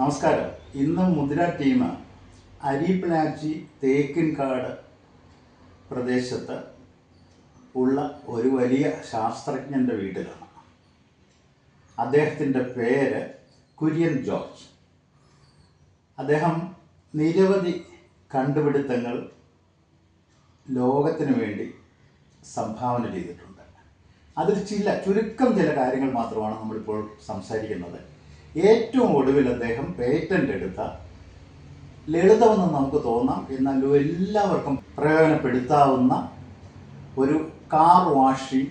നമസ്കാരം. ഇന്ന് മുദ്ര ടീം അരിപ്ലാച്ചി തേക്കിൻകാട് പ്രദേശത്ത് ഉള്ള ഒരു വലിയ ശാസ്ത്രജ്ഞന്റെ വീട്ടിലാണ്. അദ്ദേഹത്തിന്റെ പേര് കുര്യൻ ജോർജ്. അദ്ദേഹം നിരവധി കണ്ടുപിടുത്തങ്ങൾ ലോകത്തിന് വേണ്ടി സംഭാവന ചെയ്തിട്ടുണ്ട്. അതിൽ ചില ചുരുക്കം ചില കാര്യങ്ങൾ മാത്രമാണ് നമ്മളിപ്പോൾ സംസാരിക്കുന്നത്. ഏറ്റവും ഒടുവിൽ അദ്ദേഹം പേറ്റന്റ് എടുത്ത ലളിതമെന്ന് നമുക്ക് തോന്നാം. എന്നാൽ എല്ലാവർക്കും പ്രയോജനപ്പെടുത്താവുന്ന ഒരു കാർ വാഷിംഗ്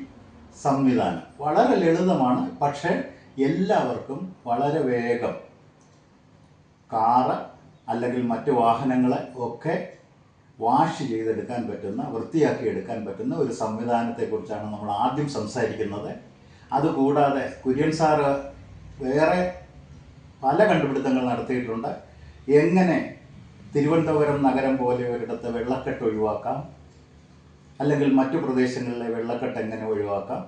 സംവിധാനം. വളരെ ലളിതമാണ് പക്ഷേ എല്ലാവർക്കും വളരെ വേഗം കാറ് അല്ലെങ്കിൽ മറ്റ് വാഹനങ്ങളെ ഒക്കെ വാഷ് ചെയ്തെടുക്കാൻ പറ്റുന്ന വൃത്തിയാക്കി എടുക്കാൻ പറ്റുന്ന ഒരു സംവിധാനത്തെക്കുറിച്ചാണ് നമ്മൾ ആദ്യം സംസാരിക്കുന്നത്. അതുകൂടാതെ കുര്യൻ സാറ് വേറെ പല കണ്ടുപിടുത്തങ്ങൾ നടത്തിയിട്ടുണ്ട്. എങ്ങനെ തിരുവനന്തപുരം നഗരം പോലെ ഒരിടത്ത് വെള്ളക്കെട്ട് ഒഴിവാക്കാം? അല്ലെങ്കിൽ മറ്റു പ്രദേശങ്ങളിലെ വെള്ളക്കെട്ട് എങ്ങനെ ഒഴിവാക്കാം?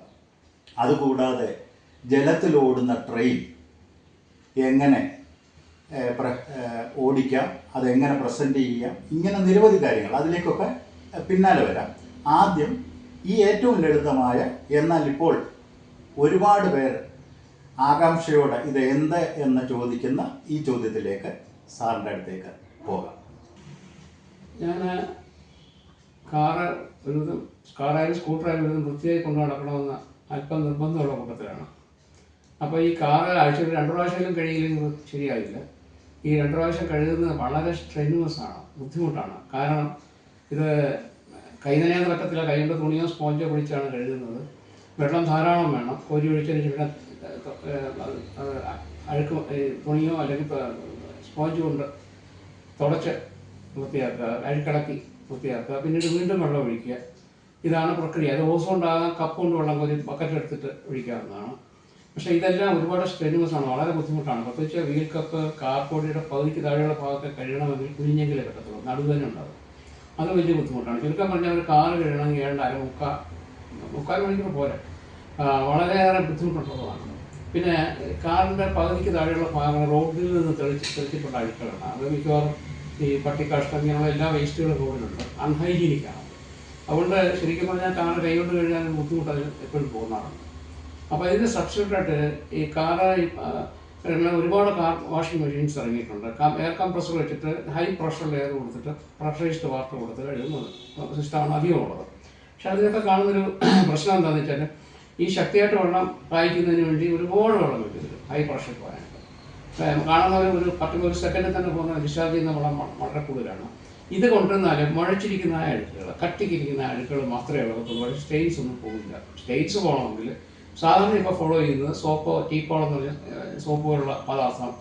അതുകൂടാതെ ജലത്തിലോടുന്ന ട്രെയിൻ എങ്ങനെ ഓടിക്കാം? അതെങ്ങനെ പ്രസന്റ് ചെയ്യാം? ഇങ്ങനെ നിരവധി കാര്യങ്ങൾ. അതിലേക്കൊക്കെ പിന്നാലെ വരാം. ആദ്യം ഈ ഏറ്റവും ലളിതമായ എന്നാൽ ഇപ്പോൾ ഒരുപാട് പേർ ആകാംക്ഷയോടെ ഇത് എന്ത് എന്ന് ചോദിക്കുന്ന ഈ ചോദ്യത്തിലേക്ക് സാറിന്റെ അടുത്തേക്ക് പോകാം. ഞാൻ കാറ് ഒരു കാറായാലും സ്കൂട്ടറായാലും ഒരു വൃത്തിയായി കൊണ്ടു നടക്കണമെന്ന് അല്പം നിർബന്ധമുള്ള കൂട്ടത്തിലാണ്. അപ്പോൾ ഈ കാറ് ആഴ്ചയിൽ രണ്ട് പ്രാവശ്യം കഴിയില്ലെങ്കിൽ ശരിയാവില്ല ഈ രണ്ട് പ്രാവശ്യം കഴുകുന്നത് വളരെ സ്ട്രെനുവസ് ആണ് ബുദ്ധിമുട്ടാണ്. കാരണം ഇത് കൈ പറ്റത്തില്ല. കൈകൊണ്ട് തുണിയോ സ്പോഞ്ചോ പിടിച്ചാണ് കഴുകുന്നത്. വെള്ളം ധാരാളം വേണം. കോരി ഒഴിച്ചതിന് ശേഷം അഴുക്ക് തുണിയോ അല്ലെങ്കിൽ സ്പോഞ്ച് കൊണ്ട് തുടച്ച് വൃത്തിയാക്കുക അഴുക്കിളക്കി വൃത്തിയാക്കുക പിന്നീട് വീണ്ടും വെള്ളം ഒഴിക്കുക. ഇതാണ് പ്രക്രിയ. അത് ഓസ് കൊണ്ടാകാം കപ്പ് കൊണ്ട് വെള്ളം കോരി ബക്കറ്റ് എടുത്തിട്ട് ഒഴിക്കാവുന്നതാണ്. പക്ഷേ ഇതെല്ലാം ഒരുപാട് സ്ട്രെനുവസ് ആണ് വളരെ ബുദ്ധിമുട്ടാണ്. പ്രത്യേകിച്ച് വീൽ കപ്പ് കാർപോടിയുടെ പകുതിക്ക് താഴെയുള്ള ഭാഗത്തെ കഴിയണമെങ്കിൽ കുഞ്ഞെങ്കിലേ പറ്റത്തുള്ളൂ നടുവേദന ഉണ്ടാകും അത് വലിയ ബുദ്ധിമുട്ടാണ്. ചുരുക്കം പറഞ്ഞാൽ ഒരു കാറ് കഴിയണമെങ്കിൽ ഏണ്ട അര മുക്കാൽ മുക്കാൽ മണിക്കൂർ ആ, വളരെയേറെ ബുദ്ധിമുട്ടുള്ളതാണ്. പിന്നെ കാറിന്റെ പകുതിക്ക് താഴെയുള്ള ഭാഗങ്ങൾ റോഡിൽ നിന്ന് തെളിച്ച് തെളിച്ചിട്ടുള്ള അഴുക്കുകളാണ് അത് മിക്കവാറും ഈ പട്ടിക്കാഷ്ടം ഇങ്ങനെയുള്ള എല്ലാ വേസ്റ്റുകളും റോഡിലുണ്ട് അൺഹൈജീനിക്കാണ്. അതുകൊണ്ട് ശരിക്കും പറഞ്ഞാൽ കാറ് കൈകൊണ്ട് കഴുകാൻ ബുദ്ധിമുട്ട് എപ്പോഴും പോകുന്നതാണ് അപ്പോൾ ഇതിന് സബ്സ്റ്റിറ്റ്യൂട്ടായിട്ട് ഈ കാറ് ഒരുപാട് കാർ വാഷിംഗ് മെഷീൻസ് ഇറങ്ങിയിട്ടുണ്ട്. എയർ കംപ്രസർ വെച്ചിട്ട് ഹൈ പ്രഷറിൽ എയർ കൊടുത്തിട്ട് പ്രഷറൈസ്ഡ് വാട്ടർ കൊടുത്ത് കഴുകുന്നത്. സിസ്റ്റമാണ് അധികമുള്ളത്. പക്ഷേ അതിനൊക്കെ കാണുന്നൊരു പ്രശ്നം എന്താണെന്ന് വെച്ചാൽ ഈ ശക്തിയായിട്ട് വെള്ളം കായ്ക്കുന്നതിന് വേണ്ടി ഒരുപാട് വെള്ളം വേണ്ടി ഹൈ പ്രഷർ പോകാനായിട്ട് കാണുന്നവർ കാണുന്ന ഒരു പത്ത് ഒരു സെക്കൻഡിൽ തന്നെ പോകുന്ന ഡിസ്ചാർജ് ചെയ്യുന്ന വെള്ളം വളരെ കൂടുതലാണ്. ഇത് കൊണ്ടുവന്നാൽ മുഴച്ചിരിക്കുന്ന അഴുക്കുകൾ കട്ടിക്കിരിക്കുന്ന അഴുക്കുകൾ മാത്രമേ ഉള്ളൂ സ്റ്റെയിൻസ് ഒന്നും പോകില്ല. സ്റ്റെയിൻസ് പോകണമെങ്കിൽ സാധാരണ ഇപ്പോൾ ഫോളോ ചെയ്യുന്നത് സോപ്പോ ടീപ്പോളം എന്ന് പറഞ്ഞ സോപ്പ് പോലുള്ള പദാർത്ഥം.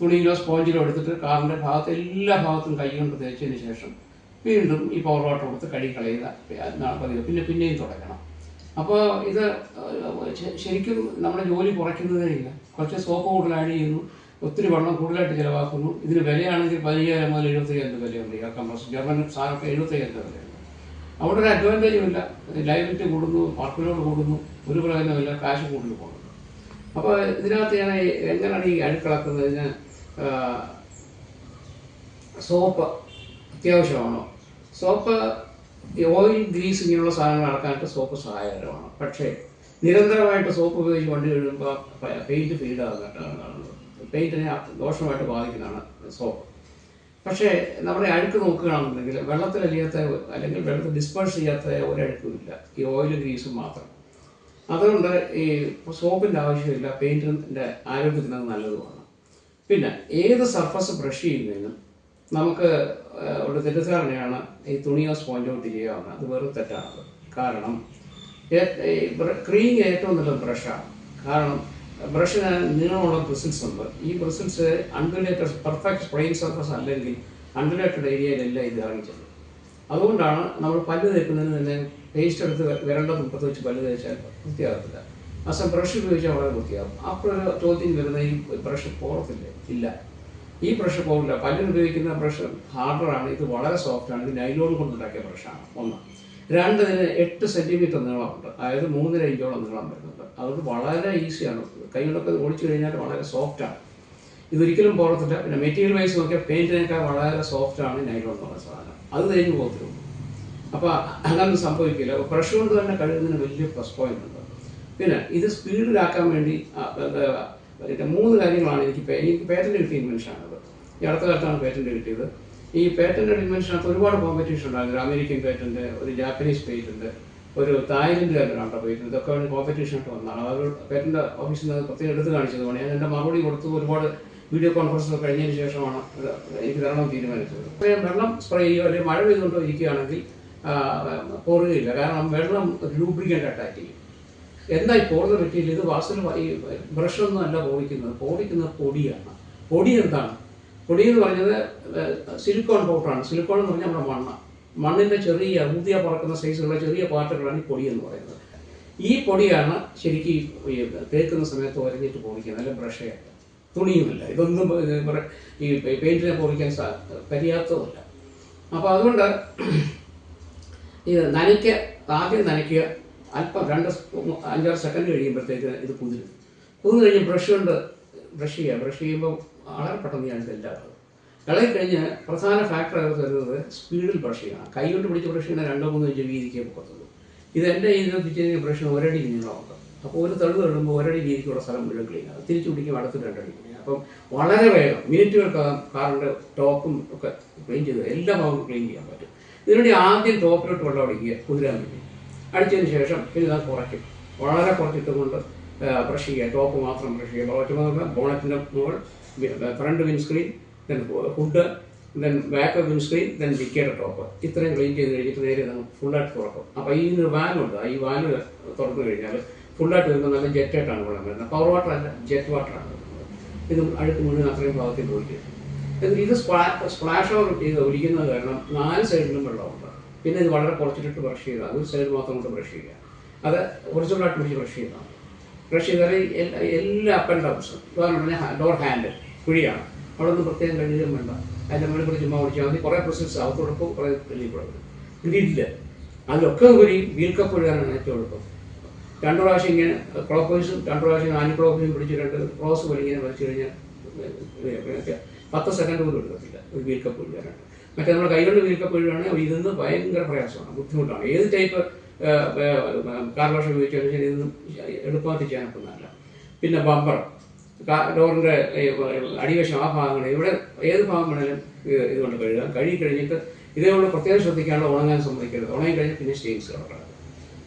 തുണിയിലോ സ്പോഞ്ചിലോ എടുത്തിട്ട് കാറിന്റെ ഭാഗത്ത് എല്ലാ ഭാഗത്തും കൈ കൊണ്ട് തേച്ചതിന് ശേഷം വീണ്ടും ഈ പവർ വാട്ടർ കൊടുത്ത് കഴുകി കളയുക പതിവ് പിന്നെ പിന്നെയും തുടയ്ക്കണം അപ്പോൾ ഇത് ശരിക്കും നമ്മുടെ ജോലി കുറയ്ക്കുന്നതേയില്ല കുറച്ച് സോപ്പ് കൂടുതൽ ആഡ് ചെയ്യുന്നു ഒത്തിരി വെള്ളം കൂടുതലായിട്ട് ചിലവാക്കുന്നു. ഇതിന് വിലയാണെങ്കിൽ പതിനയ്യായിരം മുതൽ എഴുപത്തയ്യായിരം രൂപ വിലയുണ്ട്. ഇയാൾ കംപ്രസ് ജർമ്മൻ സാധനമൊക്കെ എഴുപത്തയ്യായിരം രൂപ വിലയുണ്ട്. അവിടെ ഒരു അഡ്വാന്റേജും ഇല്ല. ലൈബിലിറ്റി കൂടുന്നു വർക്കിലോട് കൂടുന്നു ഒരു പ്രയോജനമില്ല കാശ് കൂടുതൽ പോകുന്നു. അപ്പോൾ ഇതിനകത്ത് ഞാൻ എങ്ങനെയാണ് ഈ അഴുക്കളാക്കുന്നതിന് സോപ്പ് അത്യാവശ്യമാണോ? സോപ്പ് ഈ ഓയിൽ ഗ്രീസ് ഇങ്ങനെയുള്ള സാധനങ്ങൾ അടക്കാനായിട്ട് സോപ്പ് സഹായകരമാണ്. പക്ഷേ നിരന്തരമായിട്ട് സോപ്പ് ഉപയോഗിച്ച് വണ്ടി കഴിയുമ്പോൾ പെയിന്റ് ഫീഡാകുന്നതായിട്ടാണ് കാണുന്നത്. പെയിന്റിനെ ദോഷമായിട്ട് ബാധിക്കുന്നതാണ് സോപ്പ്. പക്ഷേ നമ്മുടെ അഴുക്ക് നോക്കുകയാണെന്നുണ്ടെങ്കിൽ വെള്ളത്തിൽ അലിയാത്ത അല്ലെങ്കിൽ വെള്ളത്തിൽ ഡിസ്പേഴ്സ് ചെയ്യാത്ത ഒരു അഴുക്കുമില്ല ഈ ഓയിൽ ഗ്രീസും മാത്രം. അതുകൊണ്ട് ഈ സോപ്പിന്റെ ആവശ്യമില്ല പെയിന്റിന്റെ ആരോഗ്യത്തിന് നല്ലതുമാണ്. പിന്നെ ഏത് സർഫസ് ബ്രഷ് ചെയ്യുന്നതിനും നമുക്ക് ഒരു തെറ്റിദ്ധാരണയാണ് ഈ തുണിയോ സ്പോഞ്ചോ ഔട്ട് ചെയ്യാവുന്നത് അത് വെറും തെറ്റാണ്. കാരണം ക്രീം ഏറ്റവും നല്ല ബ്രഷാണ് കാരണം ബ്രഷിന് നീളമുള്ള ബ്രിസിൽസ് ഉണ്ട്. ഈ bristles undulated perfect plain surface അല്ലെങ്കിൽ അൺഡുലേറ്റഡ് ഏരിയയിലല്ല ഇത് ഇറങ്ങിച്ചത് അതുകൊണ്ടാണ് നമ്മൾ പല്ല് തേക്കുന്നതിന് തന്നെ പേസ്റ്റ് എടുത്ത് വിരണ്ട തുപ്പത്ത് വെച്ച് പല്ല് തേച്ചാൽ വൃത്തിയാകത്തില്ല. അസം ബ്രഷ് ഉപയോഗിച്ചാൽ വളരെ വൃത്തിയാകും. അപ്പോൾ ചോദ്യം വരുന്ന ഈ ബ്രഷ് പോകത്തില്ലേ ഇല്ല. ഈ ബ്രഷ് പോകില്ല പലരും ഉപയോഗിക്കുന്ന ബ്രഷ് ഹാർഡറാണ് ഇത് വളരെ സോഫ്റ്റാണ് ഇത് നൈലോൺ കൊണ്ടുണ്ടാക്കിയ ബ്രഷാണ് ഒന്ന്. രണ്ട് ഇതിന് എട്ട് സെന്റിമീറ്റർ നീളമുണ്ട്. അതായത് മൂന്നര ഇഞ്ചോളം നീളം വരുന്നുണ്ട്. അതുകൊണ്ട് വളരെ ഈസിയാണ് കൈകൊണ്ടൊക്കെ ഓടിച്ചു കഴിഞ്ഞാൽ വളരെ സോഫ്റ്റാണ് ഇതൊരിക്കലും പോകത്തില്ല. പിന്നെ മെറ്റീരിയൽ വൈസ് നോക്കിയാൽ പെയിന്റിനേക്കാൾ വളരെ സോഫ്റ്റാണ് നൈലോൺ എന്ന് പറയുന്ന സാധനം. അത് കഴിഞ്ഞ് പോകത്തില്ല. അപ്പോൾ അങ്ങനെ സംഭവിക്കില്ല. ബ്രഷ് കൊണ്ട് തന്നെ കഴുകുന്നതിന് വലിയ പ്ലസ് പോയിന്റ് ഉണ്ട്. പിന്നെ ഇത് സ്പീഡിലാക്കാൻ വേണ്ടി മൂന്ന് കാര്യങ്ങളാണ് എനിക്ക് എനിക്ക് പേറ്റന്റ് കിട്ടിയ ഇൻവെൻഷനാണത് ഈ അടുത്ത കാലത്താണ് പേറ്റന്റ് കിട്ടിയത്. ഈ പേറ്റന്റ് ഇൻവെൻഷനകത്ത് ഒരുപാട് കോമ്പറ്റീഷൻ ഉണ്ടായിരുന്നു. അമേരിക്കൻ പേറ്റന്റ് ഒരു ജാപ്പനീസ് പേറ്റന്റ് ഒരു തായ്ലൻഡുകാരനാണ് പേറ്റന്റ് ഇതൊക്കെ ആയിട്ട് വന്നതാണ്. അവർ പേറ്റന്റ് ഓഫീസിൽ നിന്ന് പ്രത്യേകം എടുത്ത് കാണിച്ചതുകൊണ്ട് ഞാൻ എന്റെ മറുപടി കൊടുത്തു ഒരുപാട് വീഡിയോ കോൺഫറൻസ് കഴിഞ്ഞതിന് ശേഷമാണ് എനിക്ക് തരണം തീരുമാനിച്ചത്. വെള്ളം സ്പ്രേ ചെയ്യുകയോ അല്ലെങ്കിൽ മഴ പെയ്തുകൊണ്ടോ ഇരിക്കുകയാണെങ്കിൽ പോറുകയില്ല കാരണം വെള്ളം ലൂബ്രിക്കന്റ് അറ്റാക്ക് ചെയ്യും എന്തായി പോറുന്ന പറ്റിയില്ല ഇത് വാസന ഈ ബ്രഷൊന്നും അല്ല പോവിക്കുന്നത് പോവിക്കുന്നത് പൊടിയാണ്. പൊടി എന്താണ്? പൊടി എന്ന് പറഞ്ഞത് സിലിക്കോൺ പൗഡറാണ് സിലിക്കോൺ എന്ന് പറഞ്ഞാൽ നമ്മുടെ മണ്ണ. മണ്ണിന്റെ ചെറിയ ഊതിയ പറക്കുന്ന സൈസുള്ള ചെറിയ പാർട്ടുകളാണ് ഈ പൊടി എന്ന് പറയുന്നത്. ഈ പൊടിയാണ് ശരിക്കും ഈ തേക്കുന്ന സമയത്ത് ഒരഞ്ഞിട്ട് പൊടിക്കുന്നത് അല്ല ബ്രഷയല്ല തുണിയുമില്ല. ഇതൊന്നും ഈ പെയിന്റിനെ പൊറിക്കാൻ പര്യാപ്തമല്ല. അപ്പോൾ അതുകൊണ്ട് ഇത് നനയ്ക്ക ആദ്യം നനയ്ക്കുക. അല്പം രണ്ട് അഞ്ചാറ് സെക്കൻഡ് കഴിയുമ്പോഴത്തേക്ക് ഇത് കുതിരും. കുതിർന്നു കഴിഞ്ഞ് ബ്രഷ് കൊണ്ട് ബ്രഷ് ചെയ്യുക. ബ്രഷ് ചെയ്യുമ്പോൾ വളരെ പെട്ടെന്ന് ഞാൻ ഇതെല്ലാം ഇളകി കഴിഞ്ഞ് പ്രധാന ഫാക്ടർ അകത്ത് വരുന്നത് സ്പീഡിൽ ബ്രഷ് ചെയ്യണം കൈ കൊണ്ട് പിടിച്ച് ബ്രഷ് ചെയ്യുന്ന രണ്ടോ മൂന്നോ ഇഞ്ച് വീതിക്കേ പൊക്കത്തുള്ളൂ. ഇത് എന്റെ ഇതിനെ കഴിഞ്ഞാൽ ബ്രഷിന് ഒരടി നീളമുണ്ട് അപ്പോൾ ഒരു തെളിവ് തള്ളുമ്പോൾ ഒരടി വീതിക്കുള്ള സ്ഥലം മുഴുവൻ ക്ലീൻ ആകും. തിരിച്ചു പിടിക്കും അടുത്ത് രണ്ടടി അപ്പം വളരെ വേഗം മിനിറ്റുകൾക്കകം കാറിന്റെ ടോപ്പും ഒക്കെ ക്ലീൻ ചെയ്ത് എല്ലാ ഭാഗവും ക്ലീൻ ചെയ്യാൻ പറ്റും. ഇതിനുവേണ്ടി ആദ്യം ടോപ്പിലോട്ട് വെള്ളം അടിക്കുക കുതിരാൻ വേണ്ടി. അടിച്ചതിന് ശേഷം പിന്നെ അത് കുറയ്ക്കും. വളരെ കുറച്ചിട്ടുകൊണ്ട് ബ്രഷ് ചെയ്യുക. ടോപ്പ് മാത്രം ബ്രഷ് ചെയ്യുക. ബോണറ്റിന്റെ മുകൾ front windscreen then hood then back windscreen then ഡിക്കേറ്റർ top ഇത്രയും ക്ലീൻ ചെയ്ത് കഴിഞ്ഞിട്ട് നേരെ നമുക്ക് ഫുള്ളായിട്ട് തുറക്കും. അപ്പോൾ ഈ ഒരു വാനുണ്ട് ഈ വാന് തുറന്നു കഴിഞ്ഞാൽ ഫുള്ളായിട്ട് വരുമ്പോൾ നല്ല ജെറ്റായിട്ടാണ് വെള്ളം വരുന്നത്. പവർ വാട്ടർ അല്ല ജെറ്റ് വാട്ടറാണ് ഇത് അഴുക്ക് മുഴുവൻ അത്രയും ഭാഗത്തിൽ പോയിട്ട് എന്നിട്ട് ഇത് സ്പ്ലാ സ്പ്ലാഷ് ഓവർ ചെയ്ത് ഒലിക്കുന്നത് കാരണം നാല് സൈഡിലും വെള്ളമുണ്ട്. പിന്നെ ഇത് വളരെ കുറച്ചിട്ട് ബ്രഷ് ചെയ്യുക ഒരു സൈഡ് മാത്രം കൊണ്ട് ബ്രഷ് ചെയ്യുക. അത് ഒറിജിനലായിട്ട് പിടിച്ച് ബ്രഷ് ചെയ്താൽ ബ്രഷ് ചെയ്താൽ എല്ലാ എല്ലാ അപ്പ് ആൻഡ് ഡൗൺസും ഉദാഹരണം ഡോർ ഹാൻഡിൽ കുഴിയാണ്. അവിടെ ഒന്നും പ്രത്യേകം കണ്ണിലും വേണ്ട. അതിന്റെ മുകളിൽ കൂടി ചുമ്മാ ഓടിച്ചാൽ മതി. കുറേ പ്രൊസസ് അകത്തോടൊപ്പം കുറേ വലിയ കുഴപ്പം വരും ഗ്രില്ല് അതിലൊക്കെ കൂടി വീൽ കപ്പ് എഴുതാനാണ് ഏറ്റവും എളുപ്പം. രണ്ട് പ്രാവശ്യം ഇങ്ങനെ ക്ലോക്കോയ്സും രണ്ടു പ്രാവശ്യം ആന്റി ക്ലോക്കോയും പിടിച്ച് രണ്ട് ക്രോസ് പോലെ ഇങ്ങനെ വലിച്ചു കഴിഞ്ഞാൽ പത്ത് സെക്കൻഡ് പോലും എടുക്കത്തില്ല ഒരു വീൽ കപ്പ് എഴുതാനായിട്ട് മറ്റേ നമ്മൾ കൈകൊണ്ട് വീൽ കപ്പ് എഴുതുകയാണെങ്കിൽ ഇതിന്ന് ഭയങ്കര പ്രയാസമാണ്. ബുദ്ധിമുട്ടാണ്. ഏത് ടൈപ്പ് കാർ വാഷ് ഉപയോഗിച്ചാലും ശരി ഇതൊന്നും എളുപ്പമായിട്ട് ചെയ്യാനൊക്കെ നല്ല പിന്നെ ബമ്പർ. ഡോറിന്റെ അടിവശം ആ ഭാഗങ്ങൾ ഇവിടെ ഏത് ഭാഗം വേണേലും ഇത് ഇതുകൊണ്ട് കഴുകാം. കഴുകി കഴിഞ്ഞിട്ട് ഇതേപോലെ പ്രത്യേകം ശ്രദ്ധിക്കാനുള്ള ഉണങ്ങാൻ സമ്മതിക്കരുത്. ഉണങ്ങി കഴിഞ്ഞാൽ പിന്നെ സ്റ്റെയിൻസ് കിടക്കണം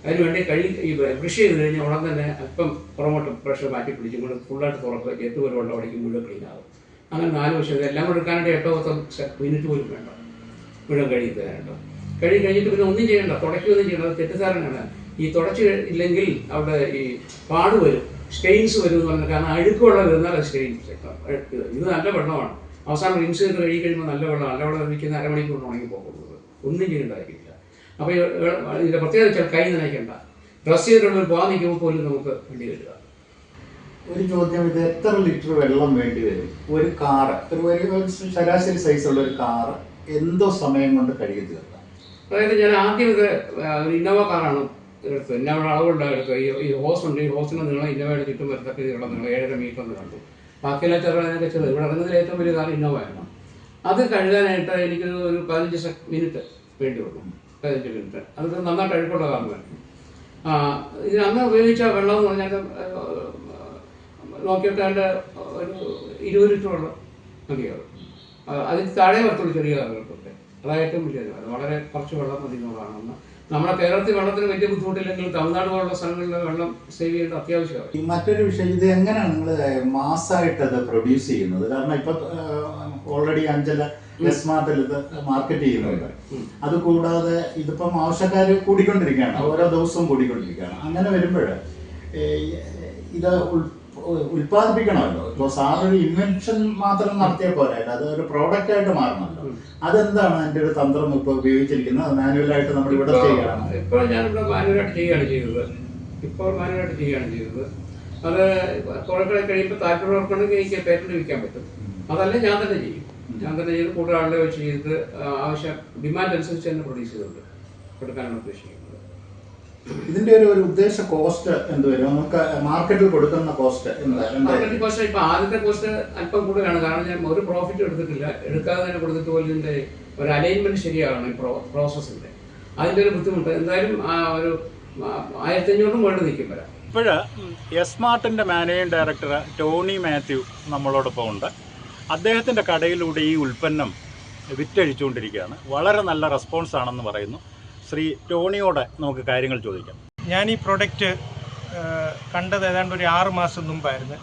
അതിനുവേണ്ടി കഴുകി ഈ ബ്രഷ് ചെയ്ത് കഴിഞ്ഞാൽ ഉടൻ തന്നെ അല്പം പുറമോട്ട് പ്രഷർ മാറ്റി പിടിച്ചും കൊണ്ട് ഫുള്ളായിട്ട് തുറക്കുക എട്ട് പേര് വെള്ളം അടിക്കും മുഴുവൻ ക്ലീൻ ആകും അങ്ങനെ നാല് വർഷം ഇതെല്ലാം കൂടെ എടുക്കാനായിട്ട് എട്ടോ പത്തോ മിനിറ്റ് പോലും വേണ്ട. മുഴുവൻ കഴുകി തരാനുണ്ടോ. കഴുകി കഴിഞ്ഞിട്ട് പിന്നെ ഒന്നും ചെയ്യണ്ട. തുടയ്ക്കുകയൊന്നും ചെയ്യണ്ട. അത് തെറ്റിദ്ധാരണയാണ്. ഈ തുടച്ച് ഇല്ലെങ്കിൽ അവിടെ ഈ പാട് വരും. സ്റ്റെയിൻസ് വരും എന്ന് പറഞ്ഞാൽ കാരണം അഴുക്ക് വെള്ളം അത് സ്റ്റെയിൻസ് ഇത് നല്ല വെള്ളമാണ്. അവസാനം റിൻസ് ചെയ്ത് കഴുകി കഴിയുമ്പോൾ നല്ല വെള്ളം നല്ല വെള്ളം ഒഴിക്കുന്ന അരമണിക്കൂർ ഉണങ്ങി പോകുന്നത്. ഒന്നും ചെയ്യേണ്ടതായിരിക്കില്ല അപ്പോൾ ഇതിന്റെ പ്രത്യേകത വെച്ചാൽ കൈ നനയ്ക്കണ്ട. ഡ്രസ് ചെയ്തിട്ടുള്ള പോകാൻ നിൽക്കുമ്പോൾ പോലും നമുക്ക് വേണ്ടി വരിക ഒരു ചോദ്യം. ഇത് എത്ര ലിറ്റർ വെള്ളം വേണ്ടി വരും? ഒരു കാറ് ഒരു ഒരു ഒരു ശരാശരി സൈസുള്ള ഒരു കാറ് എന്തോ സമയം കൊണ്ട് കഴുകി തീർക്കാം? അതായത് ഞാൻ ആദ്യം ഇത് ഒരു ഇന്നോവ കാറാണ് എടുത്തത് ഇന്നോവ അവിടെ എടുത്തത് ഈ ഈ ഹോസ് ഉണ്ട്. ഈ ഹോസിന് നീളം ഇന്നോവയുടെ ചുറ്റും വരത്തക്ക നീളം നിങ്ങൾ ഏഴര മീറ്റർ എന്ന് കണ്ടു ബാക്കിയെല്ലാം ചെറുതാനൊക്കെ ചെറുത് ഇവിടെ ഇറങ്ങുന്നതിൽ ഏറ്റവും വലിയ കാർ ഇന്നോവയാണ് അത് കഴുകാനായിട്ട് എനിക്ക് ഒരു പതിനഞ്ച് മിനിറ്റ് വേണ്ടി വന്നു. പതിനഞ്ച് മിനിറ്റ് അത് നന്നായിട്ട് അഴുക്കുള്ള കാരണം വേണം ഇതിന് ഇത് അന്ന് ഉപയോഗിച്ച വെള്ളം എന്ന് പറഞ്ഞാൽ നോക്കിയിട്ട് അതിന്റെ ഒരു ഇരുപത് ലിറ്റർ വെള്ളം മതിയാവും അതിൽ താഴെ വരത്തുള്ളൂ ചെറിയ കാറുകൾക്കൊക്കെ അതായിട്ടും വലിയത് വളരെ കുറച്ച് വെള്ളം മതി എന്നുള്ളതാണ് നമ്മുടെ കേരളത്തിൽ വെള്ളത്തിന് വലിയ ബുദ്ധിമുട്ടില്ലെങ്കിൽ തമിഴ്നാട് പോലുള്ള സ്ഥലങ്ങളിൽ വെള്ളം സേവ് ചെയ്യേണ്ടത് അത്യാവശ്യമാണ്. ഈ മറ്റൊരു വിഷയം ഇത് എങ്ങനെയാണ് നിങ്ങൾ മാസമായിട്ട് അത് പ്രൊഡ്യൂസ് ചെയ്യുന്നത്? കാരണം ഇപ്പൊ ഓൾറെഡി അഞ്ചല എസ് മാർട്ടിൽ ഇത് മാർക്കറ്റ് ചെയ്യുന്നുണ്ട്. അത് കൂടാതെ ഇതിപ്പം ആവശ്യക്കാർ കൂടിക്കൊണ്ടിരിക്കുകയാണ് ഓരോ ദിവസവും കൂടിക്കൊണ്ടിരിക്കുകയാണ്. അങ്ങനെ വരുമ്പോൾ ഇത് ഉൽപ്പാദിപ്പിക്കണമല്ലോ. ഇപ്പോൾ സാറൊരു ഇൻവെൻഷൻ മാത്രം നടത്തിയ പോലെ അത് ഒരു പ്രോഡക്റ്റ് ആയിട്ട് മാറണമല്ലോ. അതെന്താണ് അതിന്റെ ഒരു തന്ത്രം ഇപ്പോൾ ഉപയോഗിച്ചിരിക്കുന്നത്? അത് മാനുവലായിട്ട് നമ്മൾ ഇവിടെ ചെയ്യണം ഇപ്പോൾ ഞാനിവിടെ മാനുവലായിട്ട് ചെയ്യുകയാണ് ചെയ്തത് ഇപ്പോൾ മാനുവലായിട്ട് ചെയ്യുകയാണ് ചെയ്തത് അത് കുറെ കൂടെ കഴിയുമ്പോൾ താല്പര്യമുള്ളവർക്കുണ്ടെങ്കിൽ എനിക്ക് പേറ്റന്റ് വിൽക്കാൻ പറ്റും. അതല്ല ഞാൻ തന്നെ ചെയ്യും. ഞാൻ തന്നെ ചെയ്ത് കൂടുതൽ ആളുകളെ വെച്ച് ചെയ്ത് ആവശ്യം ഡിമാൻഡ് അനുസരിച്ച് തന്നെ പ്രൊഡ്യൂസ് ചെയ്തിട്ടുണ്ട് കൊടുക്കാനാണ് ഉദ്ദേശിക്കുന്നത്. ഇതിന്റെ ഒരു ഒരു ഉദ്ദേശ കോസ്റ്റ് എന്ത് വരും? നമുക്ക് മാർക്കറ്റിൽ കൊടുക്കുന്ന കോസ്റ്റ് മാർക്കറ്റിംഗ് കോസ്റ്റ് ഇപ്പൊ ആദ്യത്തെ കോസ്റ്റ് അല്പം കൂടുതലാണ്. കാരണം ഞാൻ ഒരു പ്രോഫിറ്റ് എടുത്തിട്ടില്ല. എടുക്കാതെ തന്നെ കൊടുത്തിട്ട് പോലെ ഇതിന്റെ ഒരു അലൈൻമെന്റ് ശരിയാണ് ഈ പ്രോസസ്സിന്റെ അതിന്റെ ഒരു ബുദ്ധിമുട്ട്. എന്തായാലും ആ ഒരു ആയിരത്തി അഞ്ഞൂറിന് മുകളിൽ നിൽക്കും വരാം. ഇപ്പോൾ എസ്മാർട്ടിന്റെ മാനേജിംഗ് ഡയറക്ടർ ടോണി മാത്യു നമ്മളോടൊപ്പം ഉണ്ട്. അദ്ദേഹത്തിന്റെ കടയിലൂടെ ഈ ഉൽപ്പന്നം വിറ്റഴിച്ചുകൊണ്ടിരിക്കുകയാണ്. വളരെ നല്ല റെസ്പോൺസ് ആണെന്ന് പറയുന്നു. ശ്രീ ടോണിയോട് നമുക്ക് കാര്യങ്ങൾ ചോദിക്കാം. ഞാൻ ഈ പ്രൊഡക്റ്റ് കണ്ടത് ഏതാണ്ട് ഒരു ആറ് മാസം മുമ്പായിരുന്നു.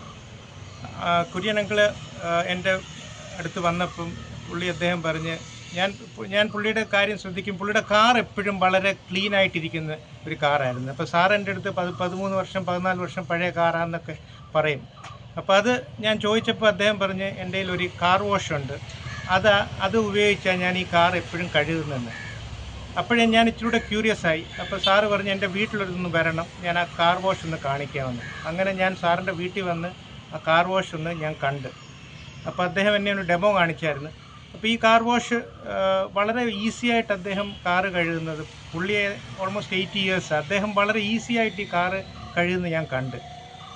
കുര്യൻ എന്റെ അടുത്ത് വന്നപ്പം പുള്ളി അദ്ദേഹം പറഞ്ഞ് ഞാൻ ഞാൻ പുള്ളിയുടെ കാര്യം ശ്രദ്ധിക്കും. പുള്ളിയുടെ കാർ എപ്പോഴും വളരെ ക്ലീൻ ആയിട്ടിരിക്കുന്ന ഒരു കാറായിരുന്നു അപ്പോൾ സാർ എന്റെ അടുത്ത് പത് പതിമൂന്ന് വർഷം പതിനാല് വർഷം പഴയ കാറാന്നൊക്കെ പറയും. അപ്പോൾ അത് ഞാൻ ചോദിച്ചപ്പോൾ അദ്ദേഹം പറഞ്ഞ് എന്റെ ഒരു കാർ വാഷ് ഉണ്ട്. അത് അത് ഉപയോഗിച്ചാൽ ഞാൻ ഈ കാർ എപ്പോഴും കഴുകുന്നെന്ന് അപ്പോഴേ ഞാൻ ഇച്ചിരൂടെ ക്യൂരിയസ് ആയി. അപ്പോൾ സാറ് പറഞ്ഞ് എന്റെ വീട്ടിലൊരിതൊന്ന് വരണം. ഞാൻ ആ കാർ വാഷ് ഒന്ന് കാണിക്കാമെന്ന്. അങ്ങനെ ഞാൻ സാറിന്റെ വീട്ടിൽ വന്ന് ആ കാർ വാഷ് ഒന്ന് ഞാൻ കണ്ട്. അപ്പോൾ അദ്ദേഹം എന്നെ ഒരു ഡെമോ കാണിച്ചായിരുന്നു. അപ്പോൾ ഈ കാർ വാഷ് വളരെ ഈസിയായിട്ട് അദ്ദേഹം കാറ് കഴുകുന്നത് പുള്ളിയെ ഓൾമോസ്റ്റ് എയ്റ്റ് ഇയേഴ്സ് അദ്ദേഹം വളരെ ഈസി ആയിട്ട് ഈ കാറ് കഴുകുന്നത് ഞാൻ കണ്ട്.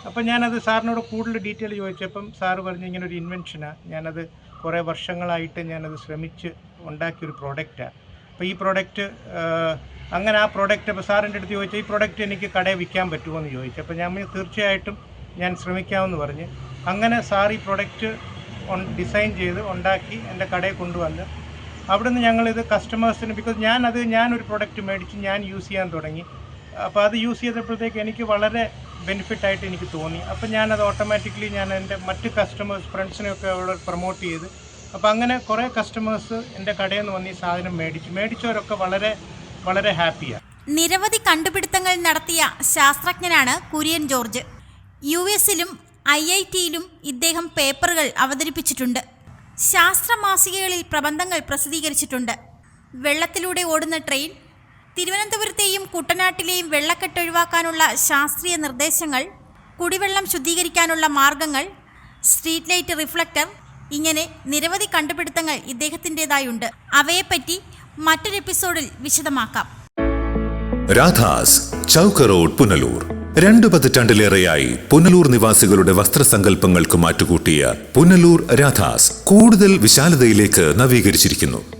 അപ്പോൾ ഞാനത് സാറിനോട് കൂടുതൽ ഡീറ്റെയിൽ ചോദിച്ചപ്പം സാറ് പറഞ്ഞു ഇങ്ങനെ ഒരു ഇൻവെൻഷനാണ് ഞാനത് കുറേ വർഷങ്ങളായിട്ട് ഞാനത് ശ്രമിച്ച് ഉണ്ടാക്കിയൊരു പ്രോഡക്റ്റാണ് അപ്പോൾ ഈ പ്രോഡക്റ്റ് അങ്ങനെ ആ പ്രോഡക്റ്റ് അപ്പോൾ സാറിന്റെ അടുത്ത് ചോദിച്ചാൽ ഈ പ്രോഡക്റ്റ് എനിക്ക് കടയിൽ വിൽക്കാൻ പറ്റുമോ? എന്ന് ചോദിച്ചു. അപ്പോൾ ഞാൻ തീർച്ചയായിട്ടും ഞാൻ ശ്രമിക്കാമെന്ന് പറഞ്ഞ്. അങ്ങനെ സാർ ഈ പ്രോഡക്റ്റ് ഡിസൈൻ ചെയ്ത് ഉണ്ടാക്കി എന്റെ കടയിൽ കൊണ്ടുവന്ന്. അവിടുന്ന് ഞങ്ങളിത് കസ്റ്റമേഴ്സിന് ബിക്കോസ് ഞാൻ ഞാനത് ഞാനൊരു പ്രോഡക്റ്റ് മേടിച്ച് ഞാൻ യൂസ് ചെയ്യാൻ തുടങ്ങി. അപ്പോൾ അത് യൂസ് ചെയ്തപ്പോഴത്തേക്ക് എനിക്ക് വളരെ ബെനിഫിറ്റ് ആയിട്ട് എനിക്ക് തോന്നി. അപ്പോൾ ഞാനത് ഓട്ടോമാറ്റിക്കലി ഞാൻ എന്റെ മറ്റ് കസ്റ്റമേഴ്സ് ഫ്രണ്ട്സിനെയൊക്കെ അവിടെ പ്രൊമോട്ട് ചെയ്ത് അപ്പോൾ അങ്ങനെ കുറേ കസ്റ്റമേഴ്സ് എന്റെ കടയിൽ നിന്ന് വന്ന് ഈ സാധനം മേടിച്ചു. മേടിച്ചവരൊക്കെ വളരെ വളരെ ഹാപ്പിയാണ് നിരവധി കണ്ടുപിടുത്തങ്ങൾ നടത്തിയ ശാസ്ത്രജ്ഞനാണ് കുര്യൻ ജോർജ്. യു എസിലും ഐ ഐ ടിയിലും ഇദ്ദേഹം പേപ്പറുകൾ അവതരിപ്പിച്ചിട്ടുണ്ട്. ശാസ്ത്ര മാസികകളിൽ പ്രബന്ധങ്ങൾ പ്രസിദ്ധീകരിച്ചിട്ടുണ്ട്. വെള്ളത്തിലൂടെ ഓടുന്ന ട്രെയിൻ തിരുവനന്തപുരത്തെയും കുട്ടനാട്ടിലെയും വെള്ളക്കെട്ട് ഒഴിവാക്കാനുള്ള ശാസ്ത്രീയ നിർദ്ദേശങ്ങൾ കുടിവെള്ളം ശുദ്ധീകരിക്കാനുള്ള മാർഗങ്ങൾ സ്ട്രീറ്റ് ലൈറ്റ് റിഫ്ലക്ടർ ഇങ്ങനെ നിരവധി കണ്ടുപിടുത്തങ്ങൾ ഇദ്ദേഹത്തിന്റെതായുണ്ട്. അവയെപ്പറ്റി മറ്റൊരു എപ്പിസോഡിൽ വിശദമാക്കാം. രാധാസ് ചൗക്ക റോഡ് പുനലൂർ. രണ്ടു പതിറ്റാണ്ടിലേറെയായി പുനലൂർ നിവാസികളുടെ വസ്ത്രസങ്കല്പങ്ങൾക്ക് മാറ്റുകൂട്ടിയ പുനലൂർ രാധാസ് കൂടുതൽ വിശാലതയിലേക്ക് നവീകരിച്ചിരിക്കുന്നു.